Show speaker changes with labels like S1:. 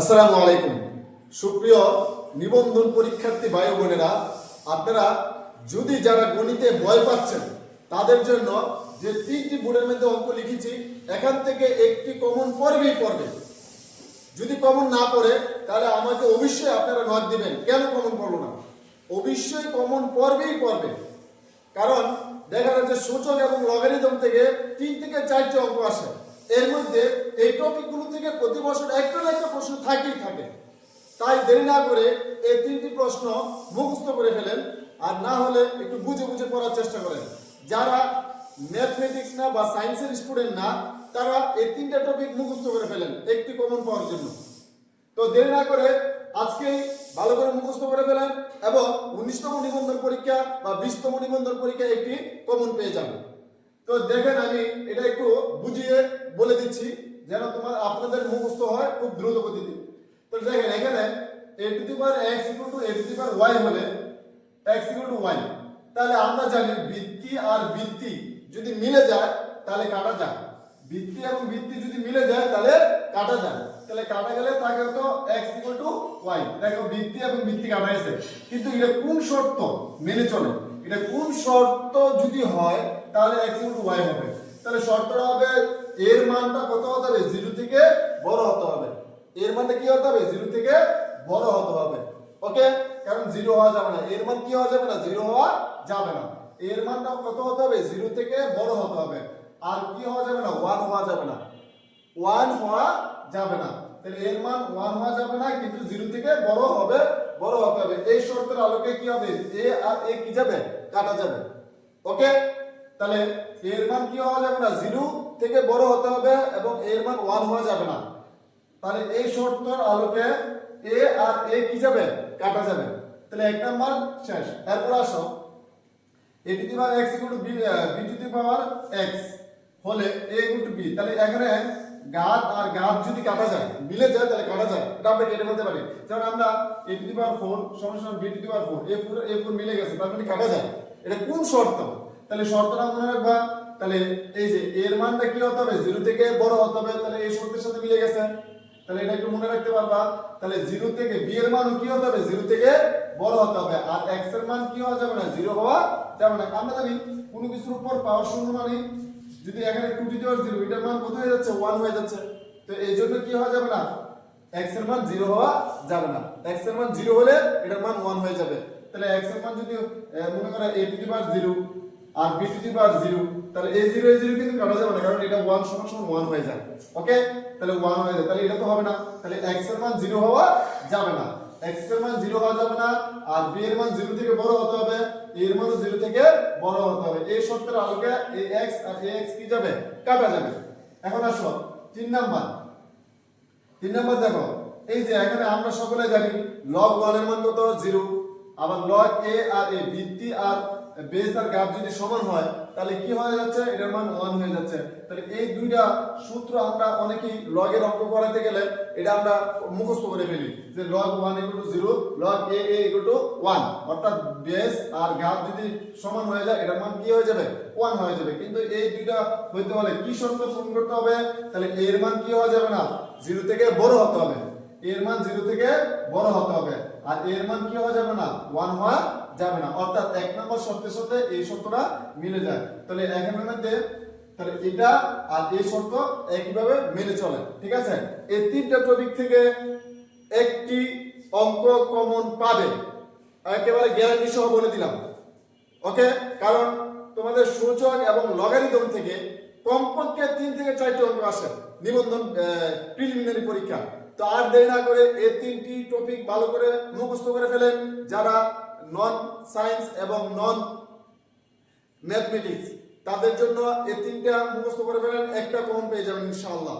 S1: আসসালামু আলাইকুম। সুপ্রিয় নিবন্ধন পরীক্ষার্থী ভাই বোনেরা, আপনারা যদি যারা গণিতে ভয় পাচ্ছেন, তাদের জন্য যে তিনটি বোর্ডের মধ্যে অঙ্ক লিখেছি, এখান থেকে একটি কমন পড়বেই পড়বে। যদি কমন না পড়ে, তাহলে আমাকে অবশ্যই আপনারা নট দিবেন। কেন কমন পড়ল না? অবশ্যই কমন পড়বেই পড়বে। কারণ দেখা যাচ্ছে সূচক এবং লগারিদম থেকে তিন থেকে চারটি অঙ্ক আসে। এর মধ্যে এই টপিকগুলো থেকে প্রতি বছর একটা না একটা প্রশ্ন থাকেই থাকে। তাই দেরি না করে এই তিনটি প্রশ্ন মুখস্থ করে ফেলেন আর না হলে একটু বুঝে বুঝে পড়ার চেষ্টা করেন। যারা ম্যাথমেটিক্স না বা সায়েন্সের স্টুডেন্ট না, তারা এই তিনটা টপিক মুখস্থ করে ফেলেন একটি কমন পাওয়ার জন্য। তো দেরি না করে আজকেই ভালো করে মুখস্থ করে ফেলেন এবং উনিশতম নিবন্ধন পরীক্ষা বা বিশতম নিবন্ধন পরীক্ষা একটি কমন পেয়ে যাবেন। তো দেখেন আমি এটা একটু বুঝিয়ে বলে দিচ্ছি, যেন তোমার আপনাদের মুখস্থ হয় খুব দ্রুত গতিতে। তো দেখেন এখানে A to the power X equal to A to the power Y হলে এক্স ইকুয়াল টু ওয়াই তাহলে আমরা জানি বৃত্তি আর বৃত্তি যদি মিলে যায়, তাহলে কাটা যায়। বৃত্তি এবং বৃত্তি যদি মিলে যায়, তাহলে কাটা যায়। তাহলে কাটা গেলে থাকে তো x ইকুয়াল টু y দেখো বৃত্তি এবং বৃত্তি কাটা গেছে কিন্তু এটা কোন শর্ত মেনে চলে? এটা কোন শর্ত যদি হয় তাহলে x ইকুয়াল টু y হবে। তাহলে শর্তটা হবে, এর মানটা কত হতে হবে? 0 থেকে বড় হতে হবে। এর মানটা কি হতে হবে? 0 থেকে বড় হতে হবে। ওকে কারণ 0 হওয়া যাবে না। এর মান কি হওয়া যাবে না? 0 হওয়া যাবে না। এর মানটা কত হতে হবে? 0 থেকে বড় হতে হবে। আর কি হওয়া যাবে না? 1 হওয়া যাবে না। 1 হওয়া যাবে না। তাহলে এর মান 1 হওয়া যাবে না, কিন্তু 0 থেকে বড় হবে, বড় হতে হবে। এই শর্তের আলোকে কি হবে? a আর a কি যাবে? কাটা যাবে। ওকে তাহলে এর মান কি হওয়া যাবে না? 0 থেকে বড় হতে হবে এবং এর মান 1 হওয়া যাবে না। তাহলে এই শর্তের আলোকে এ আর এ কি যাবে? কাটা যাবে। তাহলে এক নাম্বার শেষ। এরপর আসো। A to the power x equal to b b to the power x হলে a ইকুয়াল টু b তাহলে এখানে ঘাত আর ঘাত যদি কাটা যায়, মিলে যায়, তাহলে কাটা যায়। এটা আমরা কেটে ফেলতে পারি। যেমন আমরা a টু দি পাওয়ার 4 সমান সমান b to the power 4 a 4 a 4 মিলে গেছে, তার মানে কাটা যায়। এটা কোন শর্ত? তাহলে শর্তটা মনে রাখবা, তাহলে এই যে এর মানটা কি হতে হবে? জিরো থেকে বড় হতে হবে, তাহলে এই শর্তের সাথে মিলে গেছে। তাহলে এটা একটু মনে রাখতে পারবা, তাহলে জিরো থেকে b এর মান কি হতে হবে? জিরো থেকে বড় হতে হবে, আর এক্সের মান কি হওয়া যাবে না? জিরো হওয়া যাবে না। আমরা জানি কোনো কিছুর উপর পাওয়ার শূন্য মানে যদি এখানে 2 টু পাওয়ার 0 এটার মান কত হয়ে যাচ্ছে? 1 হয়ে যাচ্ছে। তো এই জন্য কি হওয়া যাবে না? এক্সের মান জিরো হওয়া যাবে না। এক্সের মান জিরো হলে এটার মান 1 হয়ে যাবে। তাহলে x এর মান যদি মনে করো a টু দি পাওয়ার 0 আর b টু দি পাওয়ার 0 তাহলে a 0 a 0 কিন্তু কাটা যাবে না, কারণ এটা ওয়ান সমান সমান 1 হয়ে যায়। ওকে তাহলে 1 হয়ে যায়। তাহলে এটা তো হবে না। তাহলে এক্সের মান জিরো হওয়া যাবে না। এক্সের মান জিরো হওয়া যাবে না, আর b এর মান 0 থেকে বড় হতে হবে। এর মান 0 থেকে বড় হতে হবে। এই শর্তের আলোকে এই এক্স আর এই x কি যাবে? কাটা যাবে। এখন আসো, তিন নাম্বার। তিন নাম্বার দেখো, এই যে এখানে আমরা সকলে জানি log 1 এর মান কত? জিরো আবার log a আর a ভিত্তি আর বেস আর গ্রাফ যদি সমান হয়, তাহলে কি হয়ে যাচ্ছে? এটার মান ওয়ান হয়ে যাচ্ছে। তাহলে এই দুইটা সূত্র আমরা অনেকেই লগের অঙ্ক করাতে গেলে এটা আমরা মুখস্থ করে ফেলি যে log 1 0 log a a 1 অর্থাৎ বেস আর গ্রাফ যদি সমান হয়ে যায়, এটার মান কি হয়ে যাবে? ওয়ান হয়ে যাবে। কিন্তু এই দুইটা হইতে হলে কি শর্ত পূরণ করতে হবে? তাহলে এর মান কি হওয়া যাবে না? জিরো থেকে বড় হতে হবে। এর মান 0 থেকে বড় হতে হবে। আর এর মান কি হওয়া যাবে না? ওয়ান হওয়া যাবে না। অর্থাৎ এক নম্বর শর্তের সাথে এই শর্তটা মিলে যায়। তাহলে এখানের মধ্যে তাহলে এটা আর এই শর্ত একইভাবে মেনে চলে। ঠিক আছে? এই তিনটা টপিক থেকে একটি অঙ্ক কমন পাবে। একেবারে গ্যারান্টি সহ বলে দিলাম। ওকে কারণ তোমাদের সূচক এবং লগারিদম থেকে কমপক্ষে তিন থেকে চারটি অঙ্ক আসে। নিবন্ধন প্রিলিমিনারি পরীক্ষা। তো আর না করে এই তিনটি টপিক ভালো করে মুখস্থ করে ফেলেন যারা নন সায়েন্স এবং নন ম্যাথমেটিক্স তাদের জন্য এই তিনটা মুখস্থ করে ফেলেন, একটা কমন পেয়ে যাবেন ইনশাআল্লাহ।